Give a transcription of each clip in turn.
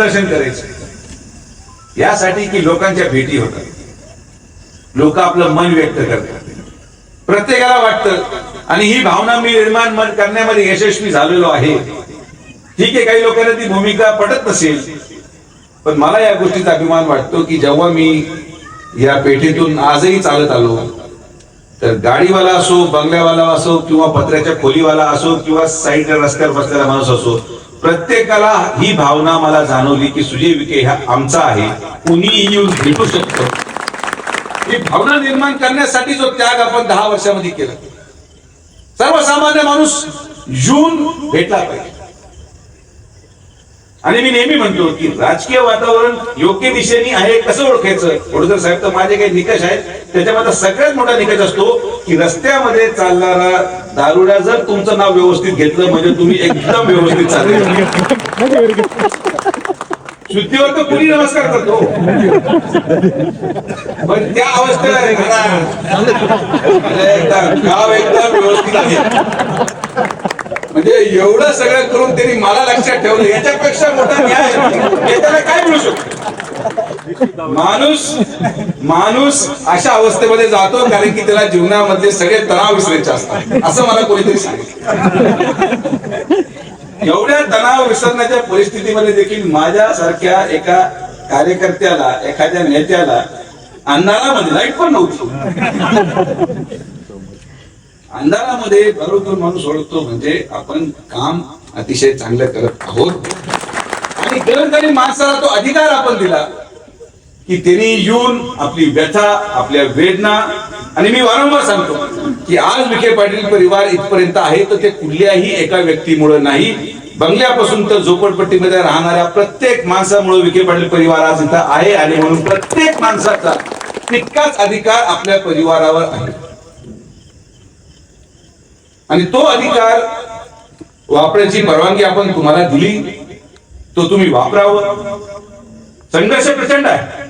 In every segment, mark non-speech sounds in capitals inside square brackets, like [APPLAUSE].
प्रदर्शन करायचं. यासाठी की लोकांच्या भेटी होतात. लोक आपलं मन व्यक्त करतात. प्रत्येकाला वाटतं आणि ही भावना मी निर्माण करण्यामध्ये यशस्वी झालेलो आहे. ठीक आहे काही लोकांना ती भूमिका पटत नसेल पण मला या गोष्टीचा अभिमान वाटतो की जेव्हा मी या पेठेतून आजही चालत आलो तर गाडीवाला असो बंगल्यावाला असो किंवा पत्र्याच्या खोलीवाला असो किंवा साईडला रस्त्यावर बसलेला माणूस असो प्रत्येकाला ही भावना मला जाणवली की सुजय विखे हा आमचा आहे. कुणीही येऊन भेटू शकतो. ही भावना निर्माण करण्यासाठी जो त्याग आपण दहा वर्षामध्ये केला. सर्वसामान्य माणूस येऊन भेटला पाहिजे. आणि मी नेहमी म्हणतो की राजकीय वातावरण योग्य दिशेने आहे कसं ओळखायचं? प्रोड्युसर साहेब तर माझे काही निकष आहेत. त्याच्यामध्ये सगळ्यात मोठा निकष असतो की रस्त्यामध्ये चालणारा दारुडा जर तुमचं नाव व्यवस्थित घेतलं म्हणजे तुम्ही एकदम व्यवस्थित चालले. शुद्धीवर तर कुणी नमस्कार करतो. पण त्या अवस्थेला आहे म्हणजे गाव एकदम व्यवस्थित आहे. म्हणजे एवढं सगळं करून त्यांनी मला लक्षात ठेवलं. याच्यापेक्षा मोठा न्याय त्याला काय मिळू शकतो? माणूस माणूस अशा अवस्थेमध्ये जातो कारण की त्याला जीवनामधले सगळे तणाव विसरायचे असतात. असं मला कोणीतरी सांगितलं. एवढ्या तणाव विसरण्याच्या परिस्थितीमध्ये देखील माझ्यासारख्या एका कार्यकर्त्याला एखाद्या नेत्याला अंधारामध्ये लाइट पण नव्हती. अंधारामध्ये बरोबर माणूस ओळखतो म्हणजे आपण काम अतिशय चांगलं करत आहोत. आणि गरजदारी माणसाला तो अधिकार आपण दिला की त्यांनी येऊन आपली व्यथा आपल्या वेदना आणि मी वारंवार सांगतो की आज विखे पाटील परिवार इथपर्यंत आहे तर ते कुठल्याही एका व्यक्तीमुळे नाही. बंगल्यापासून तर झोपडपट्टीमध्ये राहणाऱ्या प्रत्येक माणसामुळे विखे पाटील परिवार आज इथं आहे आणि म्हणून प्रत्येक माणसाचा तितकाच अधिकार आपल्या परिवारावर आहे. आणि तो अधिकार वापरायची परवानगी आपण तुम्हाला दिली तो तुम्ही वापरावं. संघर्ष प्रचंड आहे.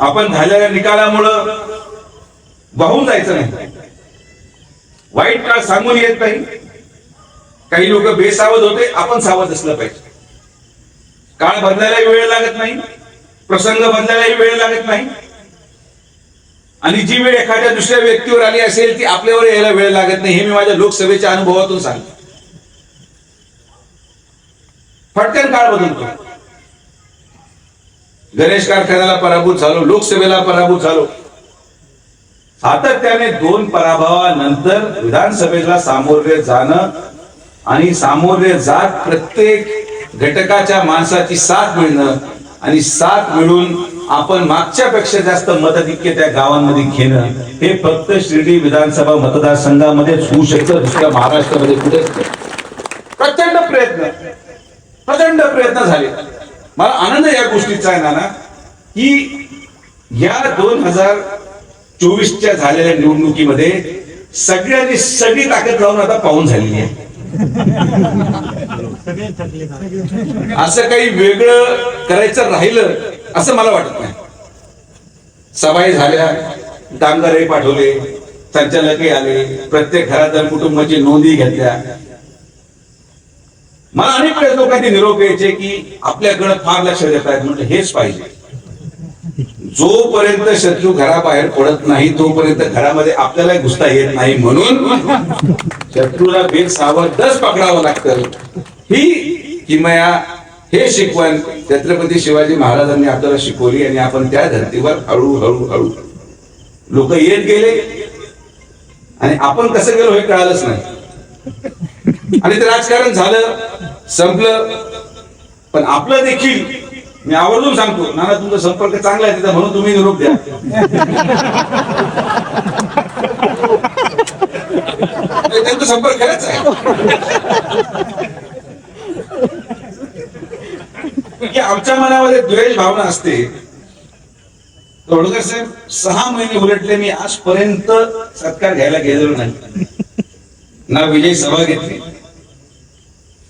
आपण झालेल्या निकालामुळं वाहून जायचं नाही. वाईट काळ सांगून येत नाही. काही लोक बेसावध होते आपण सावध असलं पाहिजे. काळ बदलायलाही वेळ लागत नाही प्रसंग बदलायलाही वेळ लागत नाही. आणि जी वेळ एखाद्या दुसऱ्या व्यक्तीवर आली असेल ती आपल्यावर यायला वेळ लागत नाही. हे मी माझ्या लोकसभेच्या अनुभवातून सांगतो. फटकन काळ बदलतो. गणेश कारखान्याला पराभूत झालो लोकसभेला पराभूत झालो. सातत्याने दोन पराभवानंतर विधानसभेला सामोरे जाणं आणि सामोरे जात प्रत्येक घटकाच्या माणसाची साथ मिळणं आणि साथ मिळून आपण मागच्या पेक्षा जास्त मताधिक्य त्या गावांमध्ये घेणं हे फक्त शिर्डी विधानसभा मतदारसंघामध्येच होऊ शकतं दुसऱ्या महाराष्ट्रामध्ये कुठेच नाही. प्रचंड प्रयत्न. प्रचंड प्रयत्न झाले. मला आनंद या गोष्टीचा आहे नाना की या दोन हजार चोवीसच्या झालेल्या निवडणुकीमध्ये सगळ्यांनी सगळी ताकद लावून आता पाहून झालेली आहे. असं काही वेगळं करायचं राहिलं असं मला वाटत नाही. सभाही झाल्या डांगरही पाठवले संचालकही आले प्रत्येक घरात कुटुंबाची नोंदी घेतल्या. मला अनेक वेळेस लोकांचे निरोप यायचे की आपल्याकडे फार लक्ष देत आहेत म्हणजे हेच पाहिजे. जोपर्यंत शत्रू घराबाहेर पडत नाही तोपर्यंत घरामध्ये आपल्याला घुसता येत नाही म्हणून शत्रूला बेल सावधच पकडावं लागतं. ही किमया हे शिकवण छत्रपती शिवाजी महाराजांनी आपल्याला शिकवली आणि आपण त्या धर्तीवर हळू हळू हळू. लोक येत गेले आणि आपण कसं गेलो हे कळालंच नाही. आणि ते राजकारण झालं संपलं. पण आपलं देखील मी आवर्जून सांगतो नाना तुमचा संपर्क चांगला आहे तिथं म्हणून तुम्ही निरोप द्या. त्यांचा संपर्क खरंच आहे की आमच्या मनामध्ये द्वेष भावना असते. तोडकर साहेब सहा महिने उलटले मी आजपर्यंत सत्कार घ्यायला गेलेलो नाही. ना विजय सभा घेतली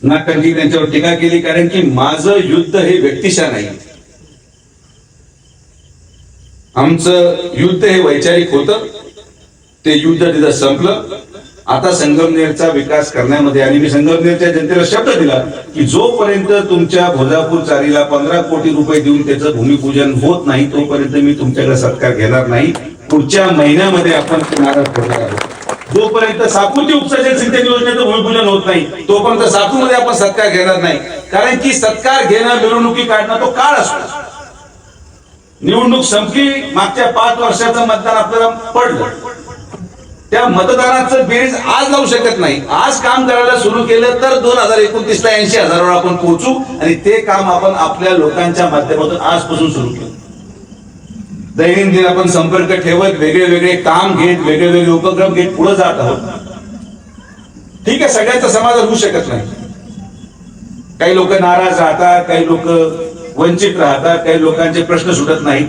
ना कधी त्यांच्यावर टीका केली कारण की माझं युद्ध हे व्यक्तिशा नाही. आमचं युद्ध हे वैचारिक होतं ते युद्ध तिथं संपलं. आता संगमनेरचा विकास करण्यामध्ये आणि मी संगमनेरच्या जनतेला शब्द दिला की जोपर्यंत तुमच्या भोजापूर चारीला पंधरा कोटी रुपये देऊन त्याचं भूमिपूजन होत नाही तोपर्यंत मी तुमच्याकडे सत्कार घेणार नाही. पुढच्या महिन्यामध्ये आपण ते नारळ आहोत. जोपर्यंत सापूरची उपसाचे सिंचन योजनेचं भूमिपूजन होत नाही तोपर्यंत सापूरमध्ये आपण सत्कार घेणार नाही. कारण की सत्कार घेणं मिरवणुकी काढणं तो काळ असतो. निवडणूक संपली मागच्या पाच वर्षाचं मतदान आपल्याला पडलं. त्या मतदानाचं बेरीज आज लावू शकत नाही. आज काम करायला सुरू केलं तर दोन हजार एकोणतीस ला ऐंशी हजारावर आपण पोहोचू आणि ते काम आपण आपल्या लोकांच्या माध्यमातून आजपासून सुरू केलं. दैनंदिन आपण संपर्क ठेवत वेगळे वेगळे काम घेत वेगळे वेगळे उपक्रम घेत पुढे जात आहोत. ठीक आहे सगळ्याचा समाधान होऊ शकत नाही. काही लोक नाराज राहतात काही लोक वंचित राहतात काही लोकांचे प्रश्न सुटत नाहीत.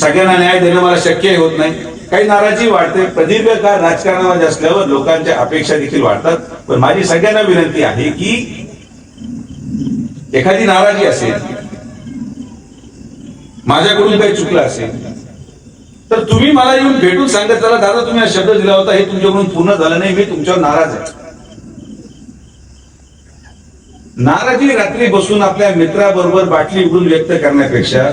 सगळ्यांना न्याय देणं मला शक्य होत नाही. काही नाराजी वाढते प्रदीर्घ काळ राजकारणामध्ये असल्यावर लोकांच्या अपेक्षा देखील वाढतात. पण माझी सगळ्यांना विनंती आहे की एखादी नाराजी असेल माझ्याकडून काही चुकलं असेल तर तुम्ही मला येऊन भेटून सांगत चला दादा तुम्ही हा शब्द दिला होता हे तुमच्याकडून पूर्ण झालं नाही मी तुमच्यावर नाराज आहे. नाराजी रात्री बसून आपल्या मित्राबरोबर बाटली उघडून व्यक्त करण्यापेक्षा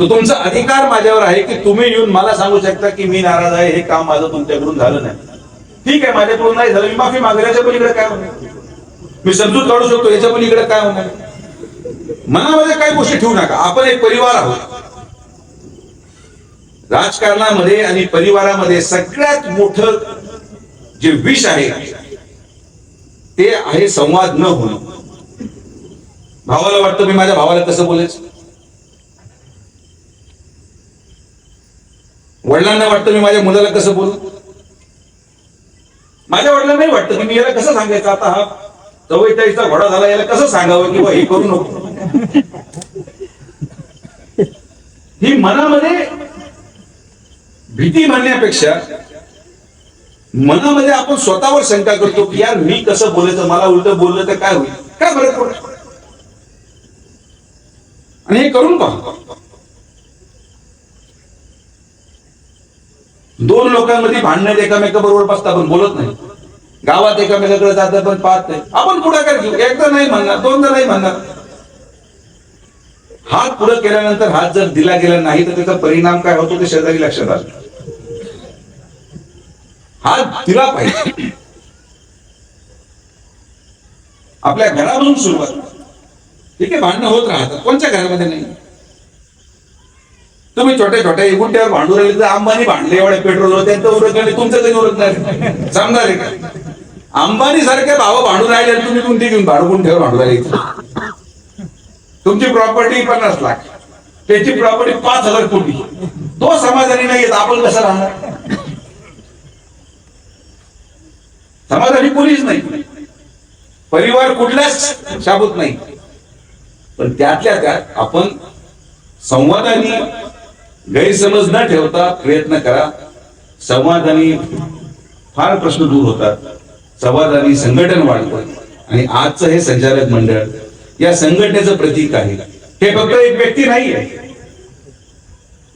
तो तुमचा अधिकार माझ्यावर आहे की तुम्ही येऊन मला सांगू शकता की मी नाराज आहे हे काम माझं तुमच्याकडून झालं नाही. ठीक आहे माझ्याकडून नाही झालं. मी माफी मागण्याच्या पलीकडे काय होणार? मी समजूत काढू शकतो याच्या पलीकडे काय होणार? मनामध्ये काही गोष्टी ठेवू नका. आपण एक परिवार आहोत. राजकारणामध्ये आणि परिवारामध्ये सगळ्यात मोठं जे विष आहे ते आहे संवाद न होणं. भावाला वाटतं मी माझ्या भावाला कसं बोलायचं. वडिलांना वाटतं मी माझ्या मुलाला कसं बोलू? माझ्या वडिलांना वाटतं की मी याला कसं सांगायचं? आता हा चवळीचा घोडा झाला याला कसं सांगावं किंवा हे करू नको? ही मनामध्ये भीती म्हणण्यापेक्षा मनामध्ये आपण स्वतःवर शंका करतो की यार मी कसं बोलायचं? मला उलट बोललं तर काय होईल? काय फरक आणि हे करून पहा. दोन लोकांमध्ये भांडण्यात एकामेकाबरोबर बसता पण बोलत नाही. गावात एकामेकाकडे जातात पण पाहत नाही. आपण पुढाकार घेऊ. एकदा नाही म्हणणार दोनदा नाही म्हणणार. हात पुढे केल्यानंतर हात जर दिला गेला नाही तर त्याचा परिणाम काय होतो ते शेजारी लक्षात आलं. हात दिला पाहिजे. आपल्या घरामधून सुरुवात. ठीक आहे भांडणं होत राहतात. कोणत्या घरामध्ये नाही? तुम्ही छोट्या छोट्या गुंट्यावर भांडू राहिले तर अंबानी भांडले एवढ्या पेट्रोल त्यांचं उरत तुमचं तरी उरत नाही? आहे का अंबानी सारखे भाव भांडू राहिले तुम्ही कोणती घेऊन भाडू गुंठ्यावर भांडू राहिले. तुमची प्रॉपर्टी पन्नास लाख. त्याची प्रॉपर्टी पाच हजार कोटी. तो समाधानी नाही येत आपण कसं राहणार? समाधानी कोणीच नाही. परिवार कुठल्याच शाबूत नाही. पण त्यातल्या त्यात आपण संवादाने गैरसमज न ठेवता प्रयत्न करा. संवादाने फार प्रश्न दूर होतात. संवादाने संघटन वाढतं. आणि आजचं हे संचालक मंडळ या संघटनेचं प्रतीक आहे. हे फक्त एक व्यक्ती नाही आहे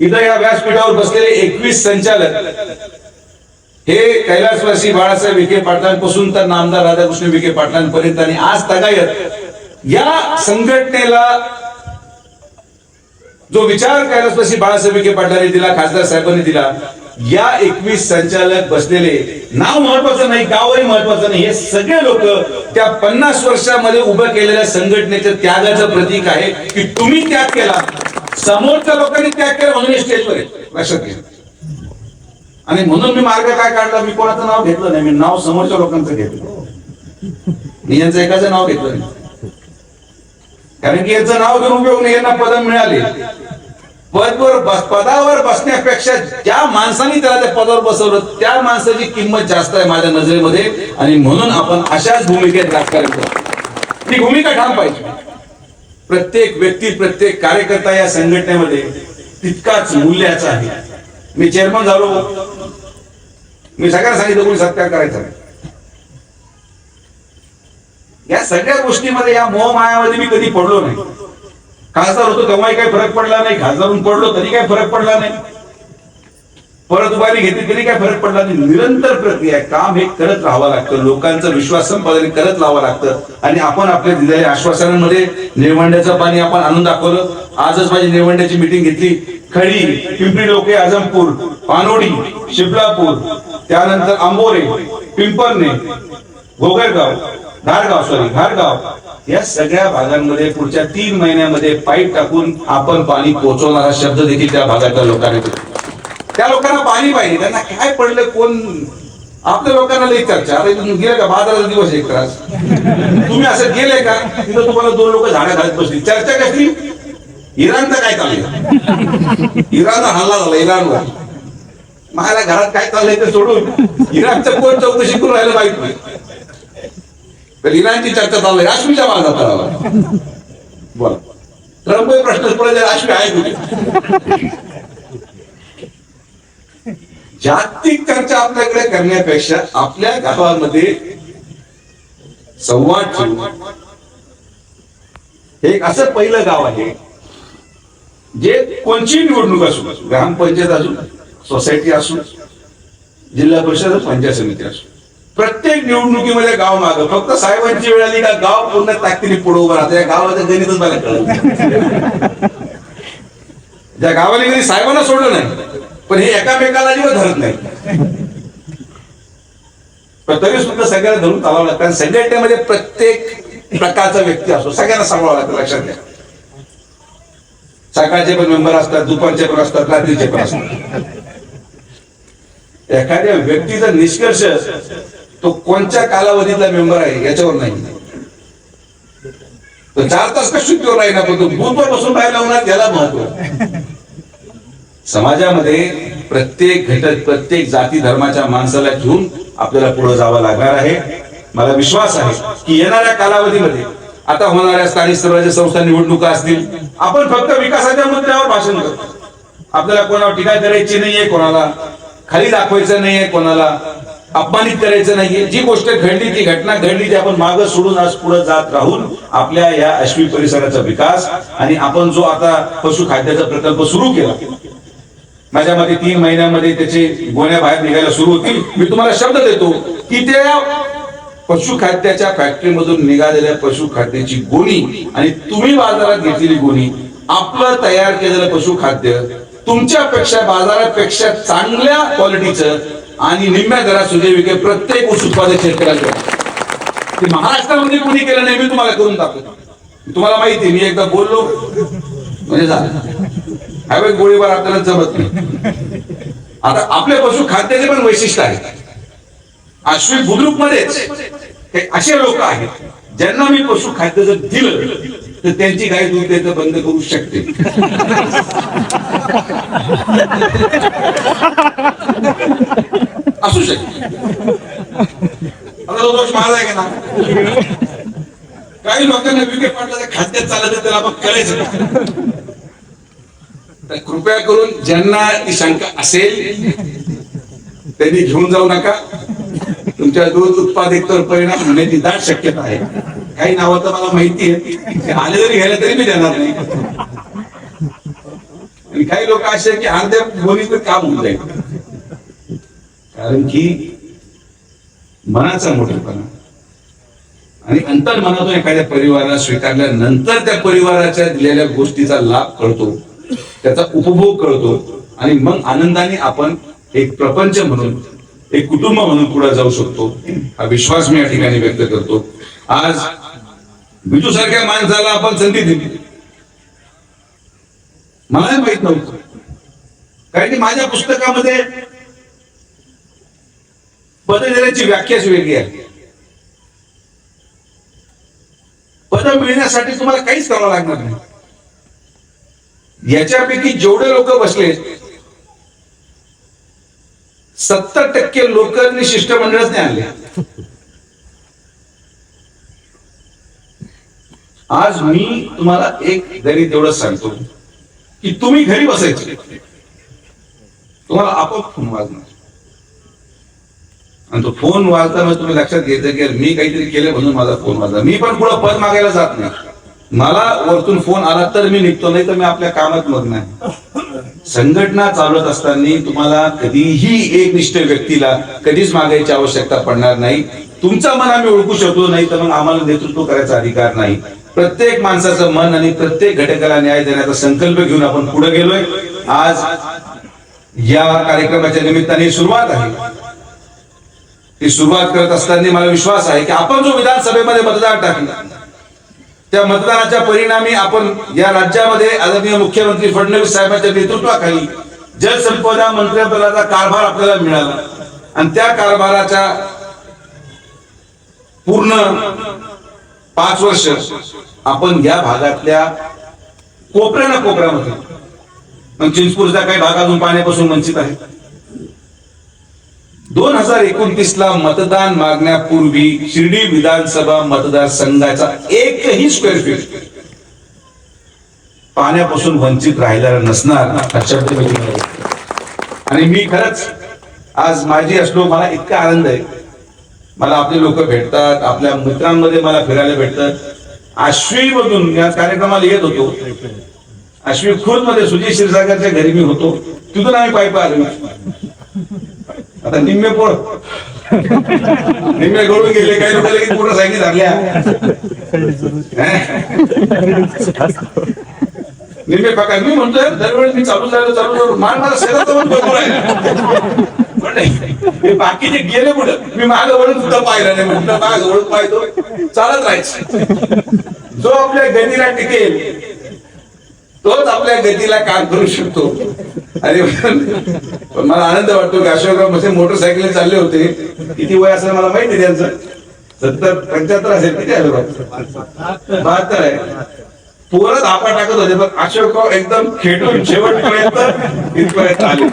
इथं या व्यासपीठावर बसलेले एकवीस संचालक हे कैलासवासी बाळासाहेब विखे पाटलांपासून तर नामदार राधाकृष्ण विखे पाटलांपर्यंत आणि आज तगायत या संघटनेला जो विचार कैलासवासी बाळासाहेब विखे पाटलांनी दिला खासदार साहेबांनी दिला या एकवीस संचालक बसलेले नाव महत्वाचं नाही गावही महत्वाचं नाही हे सगळे लोक त्या पन्नास वर्षामध्ये उभं केलेल्या संघटनेच्या त्यागाचं प्रतीक आहे की तुम्ही त्याग केला. समोरच्या लोकांनी त्याग केला म्हणून स्टेजवर लक्षात घ्या. आणि म्हणून मी मार्ग काय काढला? मी कोणाचं नाव घेतलं नाही मी नाव समोरच्या लोकांचं घेतलं. मी यांचं एकाचं नाव घेतलं नाही. कारण की यांचं नाव घेऊन उपयोग नाही यांना पद मिळाले. पदवर बस पदावर बसण्यापेक्षा ज्या माणसाने त्याला त्या पदावर बसवलं त्या माणसाची किंमत जास्त आहे माझ्या नजरेमध्ये. आणि म्हणून आपण अशाच भूमिकेत राजकारण करतो ती भूमिका ठाम पाहिजे. प्रत्येक व्यक्ती प्रत्येक कार्यकर्ता या संघटनेमध्ये तितकाच मूल्याचा आहे. मी चेअरमन झालो. मी सगळ्यांना सांगितलं कोणी सत्कार करायचा या सगळ्या गोष्टीमध्ये या मोह मायामध्ये मी कधी पडलो नाही. खासदार होतो तेव्हाही काही फरक पडला नाही. खासदारून पडलो तरी काही फरक पडला नाही. परत उभारी घेतली तरी काय फरक पडला नाही. निरंतर प्रक्रिया काम हे करत राहावं लागतं. लोकांचा विश्वास संपादन करत राहावं लागतं. आणि आपण आपल्या दिलेल्या आश्वासनांमध्ये निळवंड्याचं पाणी आपण आणून दाखवलं. आजच माझी निळवंड्याची मिटिंग घेतली. खडी पिंपरी लोके आजमपूर पानोडी शिपलापूर त्यानंतर आंबोरे पिंपरने गोगरगाव धारगाव सॉरी घारगाव. या सगळ्या भागांमध्ये पुढच्या तीन महिन्यामध्ये पाईप टाकून आपण पाणी पोहोचवणारा शब्द देखील त्या भागातल्या लोकांनी त्या लोकांना पाणी पाहिजे. त्यांना काय पडलं कोण? आपल्या लोकांना लई चर्चा. आता तुम्ही गेले का? बाजाराचा दिवस एक त्रास तुम्ही असं गेले का? तिथं तुम्हाला दोन लोक झाडं घालत बसली. चर्चा कसली इराणचा काय चाललंय? इराणचा हल्ला झाला इराणवर. मला घरात काय चाललंय ते सोडून. इराणचं कोण चौकशी करून राहिलं माहीत नाही इराणची चर्चा चालू आहे. राश्मीच्या मार्गात आला बोला. ट्रम्प प्रश्न पडले राश्मी आहे कुठे जागतिक चर्चा आपल्याकडे करण्यापेक्षा आपल्या गावामध्ये संवाद हे एक असं पहिलं गाव आहे जे कोणची निवडणूक असू ग्रामपंचायत असू सोसायटी असू जिल्हा परिषद पंचायत समिती असू प्रत्येक निवडणुकीमध्ये गाव माग. फक्त साहेबांची वेळ आली का गाव पूर्ण ताकदीने पुढे उभं राहतं. या गावाचं गणितच मला कळत नाही. ज्या गावाने कधी साहेबांना सोडलं नाही. पण हे एकामेकाला अजिबात धरत नाही. पण तरी सुद्धा सगळ्यांना धरून चालावं लागतं. आणि संघटनेमध्ये प्रत्येक प्रकारचा व्यक्ती असतो. सगळ्यांना सांभाळावं लागतं लक्षात घ्या. सकाळचे पण मेंबर असतात दुपारचे पण असतात रात्रीचे पण असतात. एखाद्या व्यक्तीचा निष्कर्ष तो कोणत्या कालावधीतला मेंबर आहे याच्यावर नाही. तो चार तास कशी सुट्टीवर राहील पण तो बूथवर बसून राहिला होणार त्याला महत्त्व समाजामध्ये प्रत्येक घटक प्रत्येक जाती धर्माच्या माणसाला घेऊन आपल्याला पुढे जावं लागणार आहे. मला विश्वास आहे की येणाऱ्या कालावधीमध्ये आता होणाऱ्या स्थानिक स्वराज्य संस्था निवडणुका असतील आपण फक्त विकासाच्या मुद्द्यावर भाषण करतो आपल्याला कोणावर टीका करायची नाहीये कोणाला खाली दाखवायचं नाहीये कोणाला अपमानित करायचं नाहीये. जी गोष्ट घडली ती घटना घडली ती आपण मागं सोडून आज पुढे जात राहून आपल्या या अश्वी परिसराचा विकास आणि आपण जो आता पशुखाद्याचा प्रकल्प सुरू केला. माझ्या मते तीन महिन्यामध्ये त्याचे गोण्या बाहेर निघायला सुरू होतील. मी तुम्हाला शब्द देतो की त्या पशुखाद्याच्या फॅक्टरीमधून निघालेल्या पशुखाद्याची गोणी आणि तुम्ही बाजारात घेतलेली गोणी आपलं तयार केलेलं पशुखाद्य तुमच्यापेक्षा बाजारापेक्षा चांगल्या क्वालिटीचं आणि निम्म्या दरात सुद्धा विके प्रत्येक ऊस उत्पादक शेतकऱ्याला देणार. ते महाराष्ट्रामध्ये कोणी केलं नाही मी तुम्हाला करून दाखवतो. तुम्हाला माहिती आहे, मी एकदा बोललो म्हणजे झालं. हवे गोळीबार आपल्याला जमत नाही. आता आपल्या पशु खाद्याचे पण वैशिष्ट्य आहे अश्विन बुद्रुक मध्येच असे लोक आहेत ज्यांना मी पशु खाद्य जर दिलं तर त्यांची गाय दूध देणं बंद करू शकते. असू शकते आता तो दोष माझा आहे का ना? काही लोकांना विके पाटलाच्या खाद्यात चालत त्याला आपण करायचं तर कृपया करून ज्यांना ती शंका असेल त्यांनी घेऊन जाऊ नका. तुमच्या दूध उत्पादकतेवर परिणाम होण्याची दाट शक्यता आहे. काही नावं तर मला माहिती आहे ते आले जरी घ्यायला तरी मी देणार नाही. आणि काही लोक असे आहेत की अर्ध्या बोलीत काम होऊन जाईल. कारण की मनाचा मोठेपणा. आणि अंतर मनातून एखाद्या परिवाराला स्वीकारल्यानंतर त्या परिवाराच्या दिलेल्या गोष्टीचा लाभ कळतो त्याचा उपभोग कळतो आणि मग आनंदाने आपण एक प्रपंच म्हणून एक कुटुंब म्हणून पुढे जाऊ शकतो. हा विश्वास मी या ठिकाणी व्यक्त करतो. आज बिजू सारख्या माणसाला आपण संधी दिली. मलाही माहीत नव्हतं. कारण की माझ्या पुस्तकामध्ये पद देण्याची व्याख्याच वेगळी आहे. पद मिळण्यासाठी तुम्हाला काहीच करावं लागणार नाही. याच्यापैकी जेवढे लोक बसले सत्तर टक्के लोकांनी शिष्टमंडळच नाही आणले. आज मी तुम्हाला एक जरी तेवढंच सांगतो की तुम्ही घरी बसायचे. तुम्हाला आपोआप फोन वाजणार. आणि तो फोन वाजताना तुम्ही लक्षात घ्यायचं की मी काहीतरी केलं म्हणून माझा फोन वाजला. मी पण पुढे पद मागायला जात नाही. मला वरतून फोन आला तर मी निघतो नाही तर मी आपल्या कामात मग नाही संघटना चालवत असताना तुम्हाला कधीही एक निष्ठ व्यक्तीला कधीच मागायची आवश्यकता पडणार नाही. तुमचं मन आम्ही ओळखू शकतो नाही तर मग आम्हाला नेतृत्व करायचा अधिकार नाही. प्रत्येक माणसाचं मन आणि प्रत्येक घटकाला न्याय देण्याचा संकल्प घेऊन आपण पुढे गेलोय. आज या कार्यक्रमाच्या निमित्ताने सुरुवात आहे. ही सुरुवात करत असताना मला विश्वास आहे की आपण जो विधानसभेमध्ये मतदार टाकला त्या मतदानाच्या परिणामी आपण या राज्यामध्ये आदरणीय मुख्यमंत्री फडणवीस साहेबांच्या नेतृत्वाखाली जलसंपदा मंत्रिपदाचा कारभार आपल्याला मिळाला. आणि त्या कारभाराच्या पूर्ण पाच वर्ष आपण या भागातल्या कोपऱ्याला कोपऱ्यामध्ये मग चिंचपूरचा काही भाग अजून पाण्यापासून वंचित आहे. दोन हजार एकोणतीस ला मतदान मागण्यापूर्वी शिर्डी विधानसभा मतदारसंघाचा एकही स्क्वेअर फीट पाण्यापासून वंचित राहिलेला नसणार शब्द मी आणि मी खरंच आज माझी असलो मला इतका आनंद आहे. मला आपले लोक भेटतात आपल्या मित्रांमध्ये मला फिरायला भेटतात. आश्वी मधून या कार्यक्रमाला येत होतो. आश्वी खुर्दमध्ये सुजय क्षीरसागरच्या घरी मी होतो. तिथून आम्ही पायी आलो आता निम्मे पोळ निम्मे गळून गेले काही लोक लगेच पूर्ण सायकल झाल्या निम्मे पका मी म्हणतोय दरवेळी मी चालू झालं चालू झालो मान माझा शेतात पण भरपूर आहे. बाकीचे गेले पुढे मी माग वळून सुद्धा पाहिलं नाही. म्हटलं माग वळून पाहतो चालत राहायचं. जो आपल्या गणीला टिकेल तोच आपल्या गतीला काम करू शकतो. आणि मला आनंद वाटतो की अशोकरावमध्ये मोटरसायकल चालले होते. किती वय असेल मला माहिती त्यांचं. सत्तर पंच्याहत्तर असेल किती आहे बहात्तर आहे. पोरं धापा टाकत होते पण अशोकराव एकदम खेटून शेवटपर्यंत इथपर्यंत आले.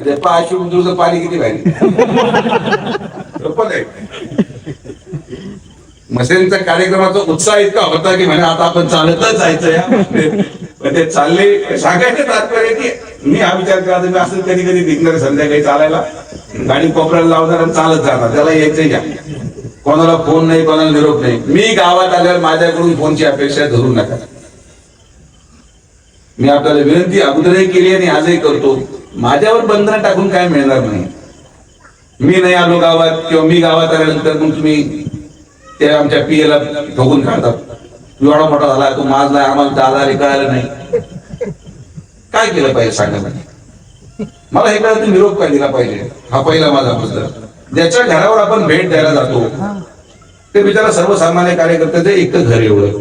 अरे पहा अशोक तुझं पाणी किती पाहिजे? [LAUGHS] आहे मसेनचा कार्यक्रमाचा उत्साह इतका होता की म्हणे आता आपण चालतच जायचं या ते चालले. सांगायचं तात्पर्य की मी हा विचार करायचा मी असं कधी कधी निघणार संध्याकाळी चालायला. गाडी कोपऱ्याला लावणार आणि चालत जाणार. त्याला यायचंय घ्या कोणाला फोन नाही कोणाला निरोप नाही. मी गावात आल्यावर माझ्याकडून फोनची अपेक्षा धरू नका. मी आपल्याला विनंती अगोदरही केली आणि आजही करतो. माझ्यावर बंधन टाकून काय मिळणार नाही. मी नाही आलो गावात किंवा मी गावात आल्यानंतर मग तुम्ही ते आमच्या पियला ठोकून काढतात. एवढा मोठा झाला तू माझला आम्हाला दादा रे कळायला नाही. काय केलं पाहिजे सांगा मला मला हे कळत निरोप काय दिला पाहिजे? हा पहिला माझा मुद्दा. ज्याच्या घरावर आपण भेट द्यायला जातो ते बिचारा सर्वसामान्य कार्यकर्त्याचं एक घर एवढं.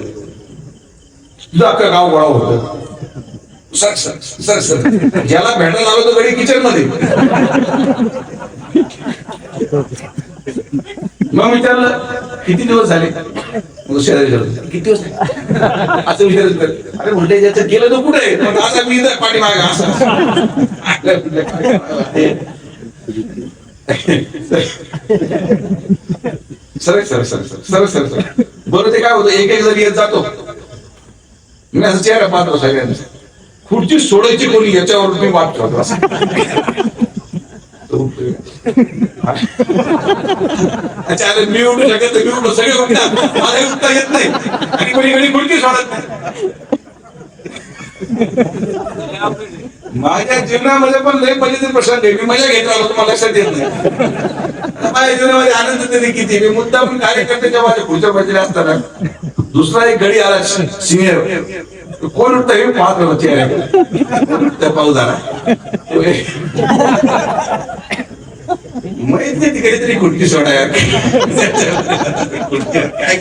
तुझं अख्खं गाव गोळा होतं. Sir sir sir sir. ज्याला भेटायला आलो तो गडी किचनमध्ये. मग विचारलं किती दिवस झाले? मग शेजारी विचारलं, किती दिवस असं विचारत कर अरे म्हणते ज्याचं गेलं तो कुठे आहे? असा मी इथं पाठीमागे असं. आपल्या- आपल्या सर सर सर सरळ सरळ सरळ बरं ते काय होतं? एक एक जरी येत जातो. मी असं चेहरा पाहतो सगळ्यांचा खुर्ची सोडायची कोणी याच्यावर मी वाट ठेवतो असं. तो अरे मी उठू शकत मी उठलो सगळे उठतात मला उठता येत नाही. आणि कोणी कोणी गुडकी सोडत नाही. माझ्या जीवनामध्ये पण लय मजेचे प्रश्न आहे. मी मजा घेतला राहिलो तुम्हाला लक्षात येत नाही. माझ्या जीवनामध्ये आनंद तरी किती मी मुद्दा पण कार्यकर्त्याच्या माझ्या खुर्च्या बाजूला असताना. दुसरा एक गडी आला सिनियर कोण उठता हे पाहत होते चेहऱ्याकडे. कोण पाऊस आला माहीत नाही तिकडे तरी खुर्ची सोडा यार काय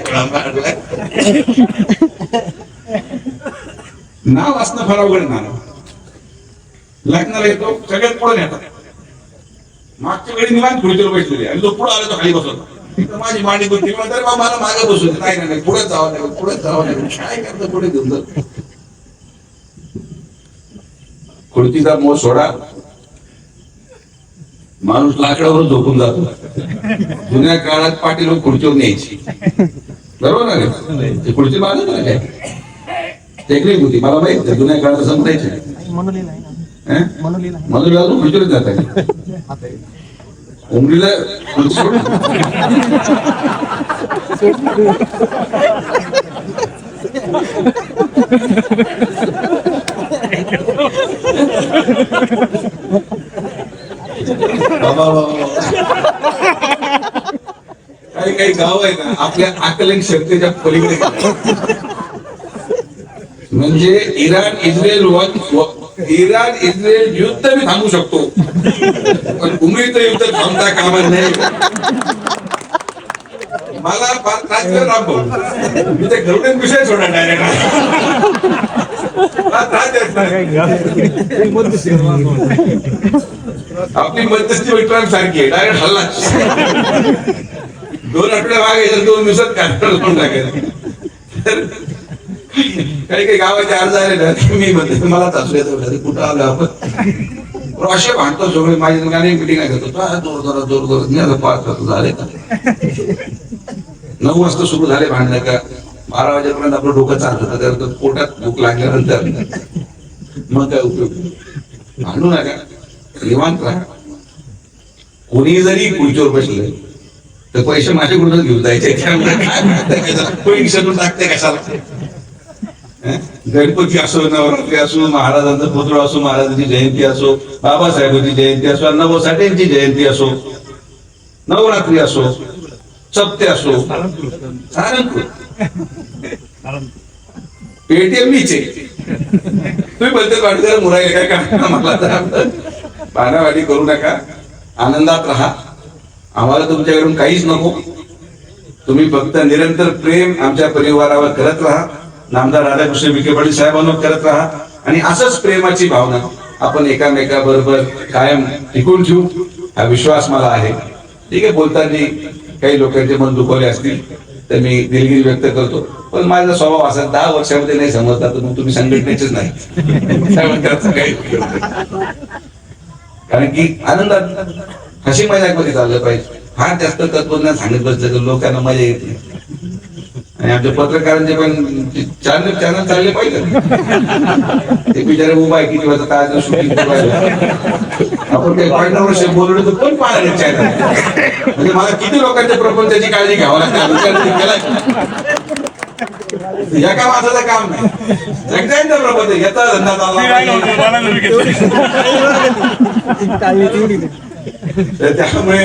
नाव असणं फार अवघड नाव लग्नाला येतो सगळ्यात पुढे नेतात मागच्या वेळी निवांत खुर्चीवर बसलेले. आणि तो पुढे आला तो खाली बसवतो. तिथं माझी मांडी कोणती मी म्हणतो, मला मागे बसू नाही नाही, नाही पुढे जावं लागेल पुढे जावं लागेल. काय करतं पुढे घेऊन जातो खुर्चीचा मोह सोडा. माणूस लाकडावर झोपून जातो जुन्या काळात पाटील लोक खुर्चीवर न्यायची बरोबर ना रे? ती खुर्ची बांधत ना काय टेक्निक होती मला माहीत आहे, जुन्या काळात समजायचे मनोलीला आहे ना हं? मनोलीला आहे मधुर अजून खुर्चीवर जात आहे उमरीला खुर्ची सोड. बाबा बाबा काही काही गाव आहे ना आपल्या आकलन शक्तीच्या पलीकडे. म्हणजे इराण इस्रायल इराण इस्रायल युद्ध मी थांबू शकतो. पण उमेद युद्ध थांबता कामा नाही मला फार त्रास केला मी ते घरून विषय सोडा डायरेक्ट आपली मध्यस्थी विक्रांत सारखी आहे डायरेक्ट हल्ला दोन आठवड्या मागायचं दोन दिवसात काढून लावून टाकेल. काही काही गावाचे अर्ज आले ना मी म्हणते मला तासू कुठं आलो आपण? असे भांडतो सगळे माझी अनेक मिटिंग घेतो जोर जोरात जोर जोरात मी पाच वाजता झाले का? नऊ वाजता सुरू झाले भांडणं का? बारा वाजेपर्यंत आपलं डोकं चालत होतं तर पोटात भूक लागल्यानंतर मग काय उपयोग? भांडू नका निवांत राहा. कोणी जरी खुर्चीवर बसले तर पैसे माझ्याकडूनच घेऊन जायचे. त्यामुळे टाकते कशाला? गणपती असो नवरात्री असो महाराजांचा पुत्र असो महाराजांची जयंती असो बाबासाहेबांची जयंती असो अण्णाभाऊ साठेंची जयंती असो नवरात्री असो सप्ते असो सारंकृत पेटीएम मीच आहे तुम्ही बोलते वाटकर मुराई काय का मला तर बाणावाडी करू नका. आनंदात राहा. आम्हाला तुमच्याकडून काहीच नको. तुम्ही फक्त निरंतर प्रेम आमच्या परिवारावर करत राहा. नामदार राधाकृष्ण विखे पाटील साहेबांवर करत राहा. आणि असंच प्रेमाची भावना आपण एकामेकाबरोबर कायम टिकून ठेवू. हा विश्वास मला आहे. ठीक आहे बोलताना काही लोकांचे मन दुखवले असतील. तर मी दिलगिरी व्यक्त करतो. पण माझा स्वभाव असा दहा वर्षामध्ये नाही समजला तर मग तुम्ही संघटनेचेच नाही. कारण की आनंदात हशी मजाकमध्ये चाललं पाहिजे. फार जास्त तत्वज्ञान सांगत बसलं तर लोकांना मजा येत. नाही आणि आमच्या पत्रकारांचे पण चॅनल चॅनल चालले पाहिजे. ते बिचारे उभा आहे किती वाजता काय शूटिंग आपण काही पॉईंटवर शेप बोललो तर कोण पाहणार चॅनल म्हणजे मला किती लोकांच्या प्रपंचाची काळजी घ्यावं लागते? विचार तुम्ही केलाय? का? एका माणसाचं काम नाही. प्रपंच याचा धंदा चालला तर त्यामुळे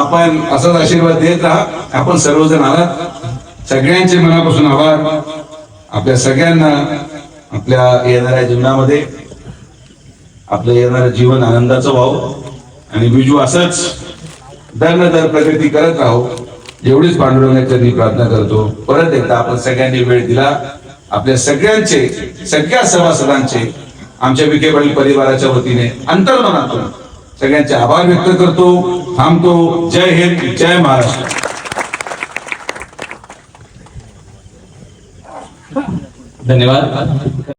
आपण असाच आशीर्वाद देत राहा. आपण सर्वजण आलात. सगळ्यांचे मनापासून आभार. आपल्या सगळ्यांना आपल्या येणाऱ्या जीवनामध्ये आपलं येणारं जीवन आनंदाचं व्हावं. आणि बिजू असंच दर न दर प्रगती करत राहो. एवढीच पांडुरंगाच्या प्रार्थना करतो. परत एकदा आपण सगळ्यांनी वेळ दिला. आपल्या सगळ्यांचे सगळ्या सभासदांचे आमच्या विखे पाटील परिवाराच्या वतीने अंतर्मनातून सगळ्यांचे आभार व्यक्त करतो. थांबतो. जय हिंद जय महाराष्ट्र. धन्यवाद.